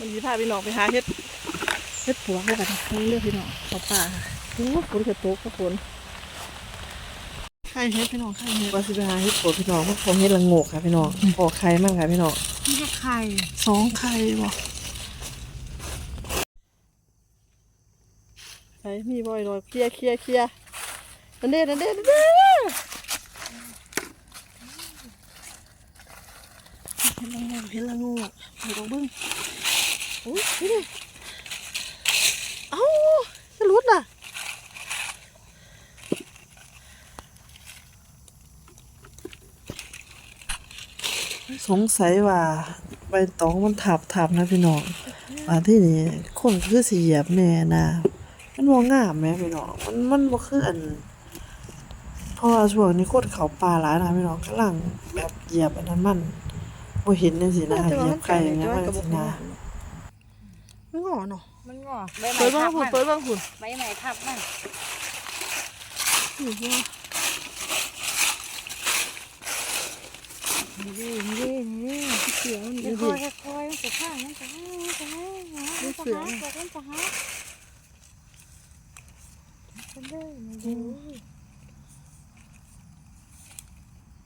มันยีพาพี่น้องไปหาเฮ็ดเฮ็ดผัวกันนี่เลือกพี่น้องเขาป่าโอ้ฝนกระตกก็ฝนไข่เฮ็ดพี่น้องไข่เฮ็ดว่าสิไปหาเฮ็ดโปรดพี่น้องมันคงเฮ็ดละโงกค่ะพี่น้องปอกไข่มั่งค่ะพี่น้องนี่ก็ไข่สองไข่บ่ไข่มีบ่อยลอยเคลียร์เคลียร์เคลียร์นั่นเด้นั่นเด้นั่นเด้เห็นละงูเห็นละงูเห็นลองเบิ่งโอ้ยนี่ดิเอ้าจะรุดน่ะสงสัยว่าใบตองมันทับทับนะพี่น้องว่าที่นี่คนคือสิเหยียบแน่นะมันบ่งามแหมพี่น้องมันมันบ่คืออันเพราะว่าช่วงนี้คนเขาป่าหลายนะพี่น้องกำลังแบบเหยียบอันนั้นมันบ่เห็นจังซี่นะเหยียบไก่อย่างเงี้ยมันสินะ ไม่งอเนาะมันงอกใบเปิไม้ดบ้าทังบหุ่นมันเปิดบ้างหุ่นใบไม้ทับมันอยู่ว่านี่นี่นี่เสียงมันจะดีคอยจะคอยมันจะข้างมันจะห้ามันจะห้ามันจะห้ามันจะห้ามันจะห้ามันจะห้า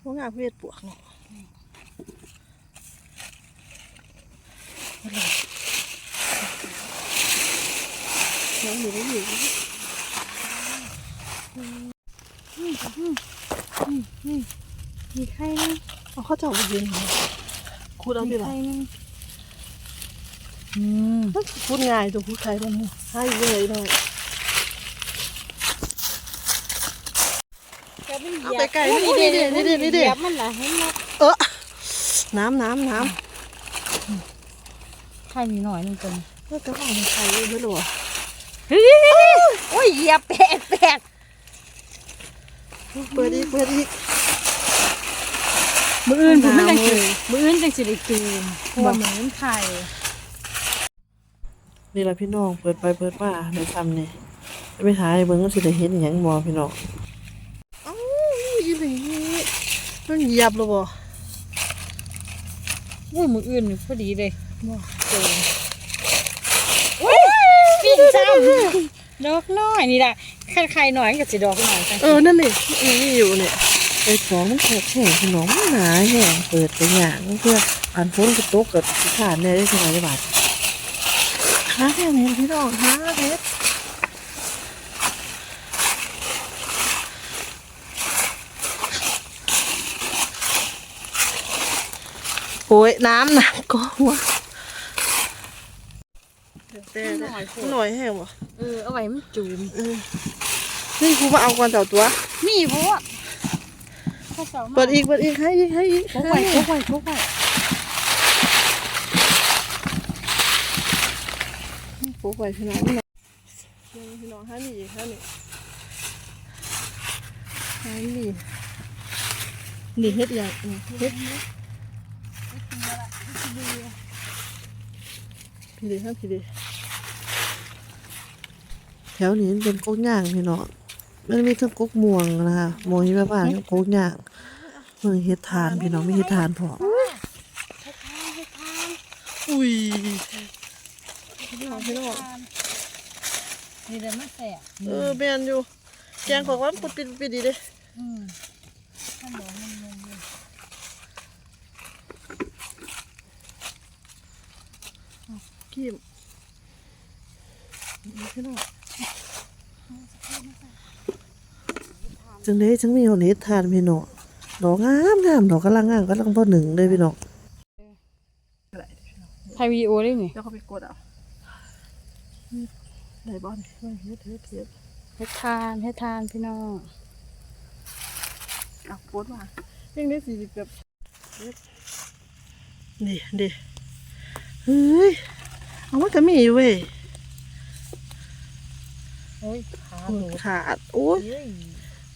ว่างามเวทปวกเนาะ น้องอยู่ไม่อยู่มีไข่นึงเอาข้าวเจ้าไปเห็นคูดเอามีไปไหนอืมพูดง่ายตัวพูดไทยมันให้เลยหน่อยเอาไปไกลนี่นี่นี่นี่นี่นี่เหยียบมันล่ะให้มันเออน้ำน้ำน้ำไข่มีหน่อยนึงตัวำก็จะว่ามันไทยไม่รู้อะเฮ้ย โอ้ยเหยียบแปดแปดเปิดอีกเปิดอีกมืออื่นผมไม่ได้น้ำกิเลนยมืออื่นจังสิได้กินเพราะว่าเหมือนไข่นี่ล่ะพี่น้องเปิดไปเปิดมาในซ้ำนี่ไปหาไอ้เบิ่งว่าสิได้เห็นหยังบ่พี่น้องเอ้าอีหลีมันเหยียบเลยบ่โอ้ยมืออื่นนี่พอดีเลยบ่เกินโอ้ยปีน ซ้ำดอกน้อยนี่แหละคันไข่หน่อยก็สิดอกหน่อยจังเออนั่นนี่นี่อยู่เนี่ยไอ้ของมันแข็งแข็งพี่น้องมันหนาแห้งเปิดไปอย่างเพื่ออ่านฝนกระตกกับสิขาดแน่ได้สมัยบาดหาแค่นี้พี่น้องหาเพชรโอ้ยน้ำน้ำก็หัว แต่หน่อยหน่อยแห้งบ่เออเอาไว้มันจูมเออนี่ครูมาเอาก่อนเต่าตัว นี่เพราะว่าข้าวเสามาเปิดอีกเปิดอีกให้อีกให้อีกพกไว้พกไว้พกไว้โอ้ยพี่น้องพี่น้องพี่น้องให้นี่อีกให้นี่ให้นี่นี่เฮ็ดอย่างนี้เฮ็ดพี่ดีครับพี่ดีแถ วนี้มันเป็นกกย่างพี่น้องมันมีทั้งกกม่วงนะคะม่วงที่บ้านกกย่างเมืองเฮ็ดทานพี่น้องไม่เฮ็ดทานพออุ้ยพี่น้องพี่น้องนี่เดี๋ยวมันแสบเออแมนอยู่แกงของว่าปุดปิดปิดดีเด้อืมข้าวหมูมันงงเลยกิ้มพี่น้อง จังได๋จังมีคนเฮ็ดทานพี่น้องดอกงามงามดอกกำลังงามกำลังพอหนึ่งเลยพี่น้องถ่ายวีดีโอได้ไหมแล้วเขาไปกดเอาได้บอลเฮ็ดเฮ็ดเฮ็ดให้ทานให้ทานพี่น้องเอากดมาเร่งได้สี่สิบแบบนี่ดิเฮ้ยเอาว่าจะมีอยู่เว้ยโอ้ยขาโอ้โดยดขาดโอ้ยเฮ้ย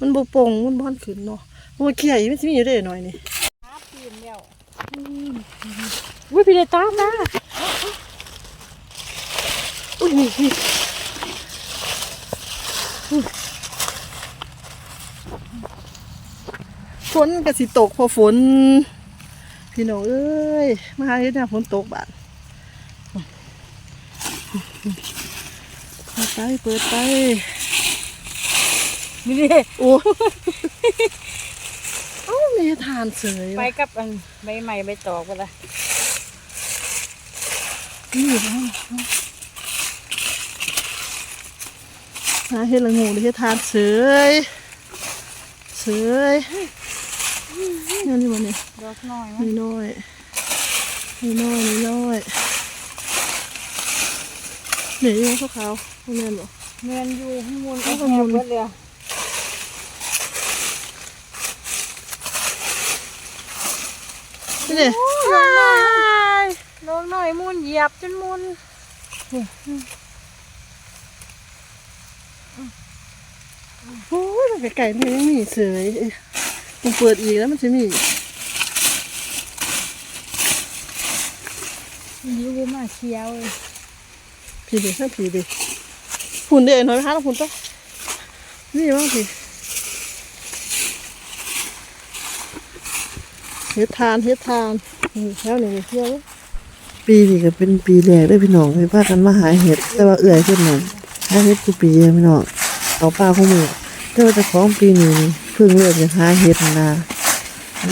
มันบ่โป่งมันบอนขึ้นเนาะโอ้ยเขี้ยอีมันสิมีอยู่เด้หน่อยนี่ขาปีนแล้วอุ้ยพี่เดตามนะอุ้ยนี่นี่อุ้ยฝนก็สิตกเพอฝน พี่น้องเอ้ยมาหาเฮ็ดหน้าฝนตกบาดเปิดไปเปิดไป นี่ดิโอ้เอ้ามีทานเสยไปว่ะกับอันใบใหม่ใบตอกไปละนี่ว่ะหาเฮ็ดละงูหรือเฮ็ดทานเสยเสยนี่นี่วันนี้ดอกน้อยมั้นี่น้อยนี่น้อยนี่น้อยเหนื่อยยังพวกเขาพวกแม่นบอกเงินอยู่ข้างบนเอาก็ข้างบนเบิดเลย นี่เด้ดอกน้อยดอกน้อยมุนเหยียบจนมุนโอ้ยมันไก่ๆมันยังมีเสยเอ้ยมันเปิดอีกแล้วมันจะมียิ้วมาเคี้ยวเลยผีดิถ้าผีดิหุ่นเด่นน้อยไหมคะเราหุ่นปะนี่บ้างผี ฮ็ดทานเฮ็ดทานนี่แล้วหนึ่งเที่ยวปีนี้ก็เป็นปีแรกเด้อพี่น้องที่พากันมาหาเห็ดแต่ว่าเอื่อยขึ้นนั่นหาเห็ดทุกปีเลยพี่น้องเอาปลาของมือแต่ว่าเจะของปีนี้นี่เพิ่งเริ่มจะหาเห็ดนะ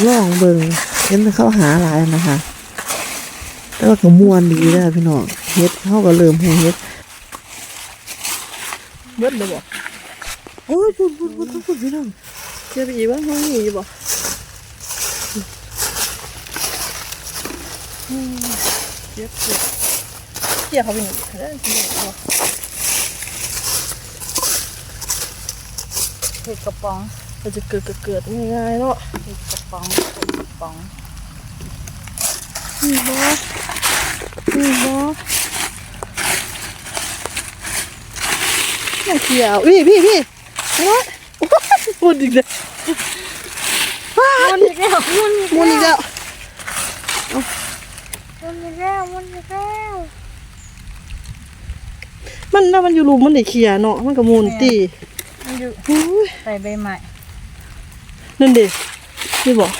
ลองเบิ่งเห็นแต่เขาหาหลายนะคะแต่ว่าก็ม่วนดีเด้อพี่น้องเห็ดเขาก็เริ่มให้เห็ดเบิดเลยบ่โอ้ยพูดพูดพูดพูดพี่น้องเที่ยวไปอีกบ้างห้องนี้บ่อืม เก็บเก็บเกี่ยวเขาไปหนึ่งแล้วเกี่ยวเขาเห็ดกระป๋องมันจะเกิดเกิดเกิดง่ายๆเนาะเห็ดกระป๋องเห็ดกระป๋องนี่บ่นี่บ่น่าเกี่ยวพี่พี่พี่เนาะพูดอีกเลยมุนอีกแล้วมุนอีกมุนอีกแล้ว มุนอีกแล้วมุนอีกแล้วมันน่ามันอยู่รูมมันได้เขียเนาะมันก็มุนตีมันอยู่อุ้ยใส่ใบใหม่นั่นเด็นี่บอก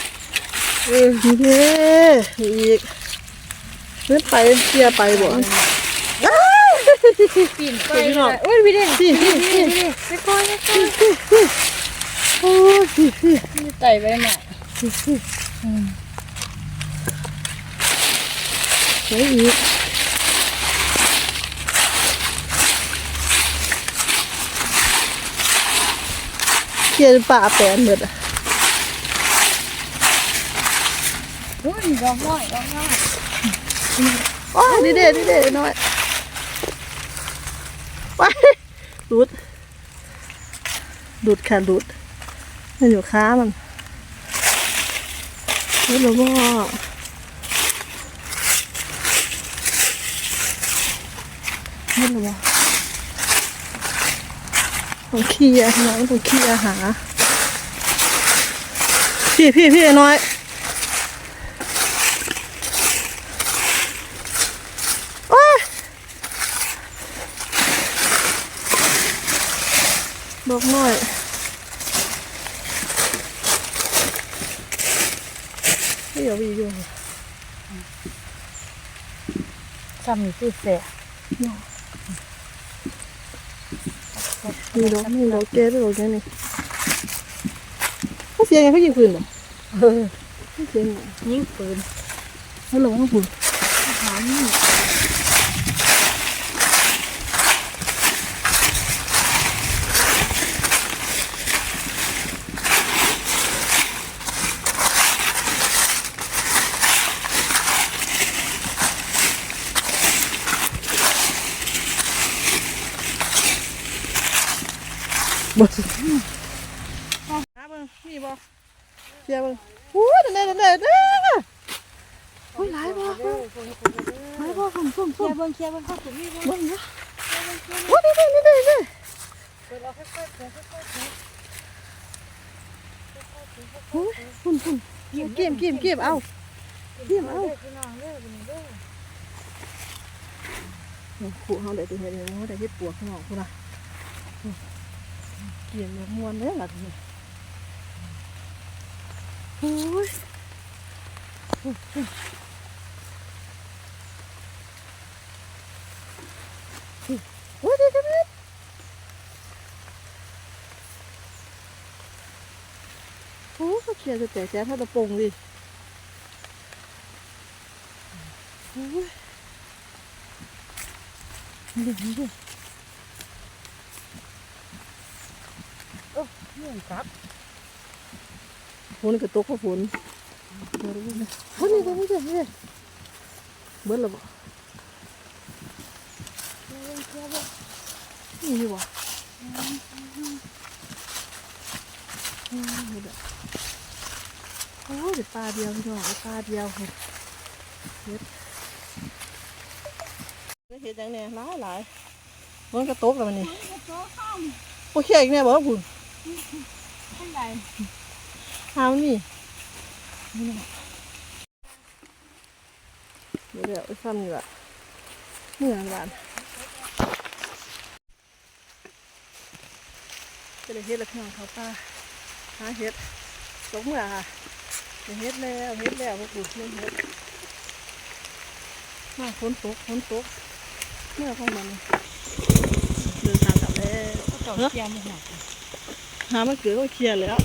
เออนี่เด้อีกเล่นไปเขียไปบ่ปีนไปเดี๋ยวพี่น้องอุ้ยพี่เด่นพี่พี่พี่ไปก่อนไปก่อนโอ้ยพี่พี่มีไต่ใบใหม่ พี่พี่ใส่อีกเขียป่าแปลนหมดอะอุ้ยดอกน้อยดอกน้อยอ๋อนี่เด้นี่เด้น้อยไปดูดดูดค่ะดูดมันอยู่ค้ามันนี่หรือว่า นี่รือว่าต้องเคลียร์น้อยต้องเคลียร์หา พี่พี่พี่น้อย โอ้ยดอกน้อยไม่เอาวีอยู่ซ้ำนี่คือแสบ มีดอกมีดอกแก้ด้วยดอกแก้นี่เขาเสียงไงเขายิงปืนเหรอเออเขาเสียงไงยิงปืนเขาหลงเขาปืนหานี่ บ่สิหาเบิ่งมีบ่เสียเบิ่งโอ้ยเด้อเด้อเด้อเด้อโอ้ยหลายบ่หลายบ่สุ่มสุ่มเคลีสุ่ยมร์เบิ่งเคลียร์เบิ่งเข้าถึงนี่เบิ่งเบิ่งนะโอ้ยนี่นี่นี่นี่เปิดเอาค่อยๆเปิดค่อยๆเปิดโอ้ยฝุ่นฝุ่นเก็บเก็บเก็บเอาเก็บเอาพี่น้องเด้อพี่น้องเด้อผูกเขาได้ตัวเห็นเลยว่าได้เฮ็ดปวกข้างนอกพุ่นน่ะ เกี่ยงมวนเลยหลังเนี่ยโอ้ยโอ้ยเด็ดเด็ดโอ้เขียนจะแตกแจ๊ถ้าตะปงดิโอ้ยนี่ดินี่ดิ นี่ครับฝนก็ตกเพราะฝนเดี๋ยวดูนะฝนนี่ก็ไม่ใช่เนี่ยเบิ้ลละบ่นี่อยู่บ่อืมนี่เด้อโอ้ยเดี๋ยวปลาเดียวพี่น้องเอาปลาเดียวเห็ดเห็ดเห็ดยังไงหลายหลายมันก็ตกแล้วมันนี่โอ้ยเขี้ยอีกแน่บ่คุณ ข้างในเอานี่เดี๋ยวซ้ำนี่ละเมื่อหลานจะได้เฮ็ดละพี่น้องเขาป้าหาเฮ็ดตกเมื่อค่ะได้เฮ็ดแล้วเฮ็ดแล้วพวกกูเรื่องเฮ็ดมาฝนตกฝนตกเมื่อของมันเดินทางกลับแล้วก็เก่าเทียมหนัก หามาเกิดก็เคลียร์แล้ว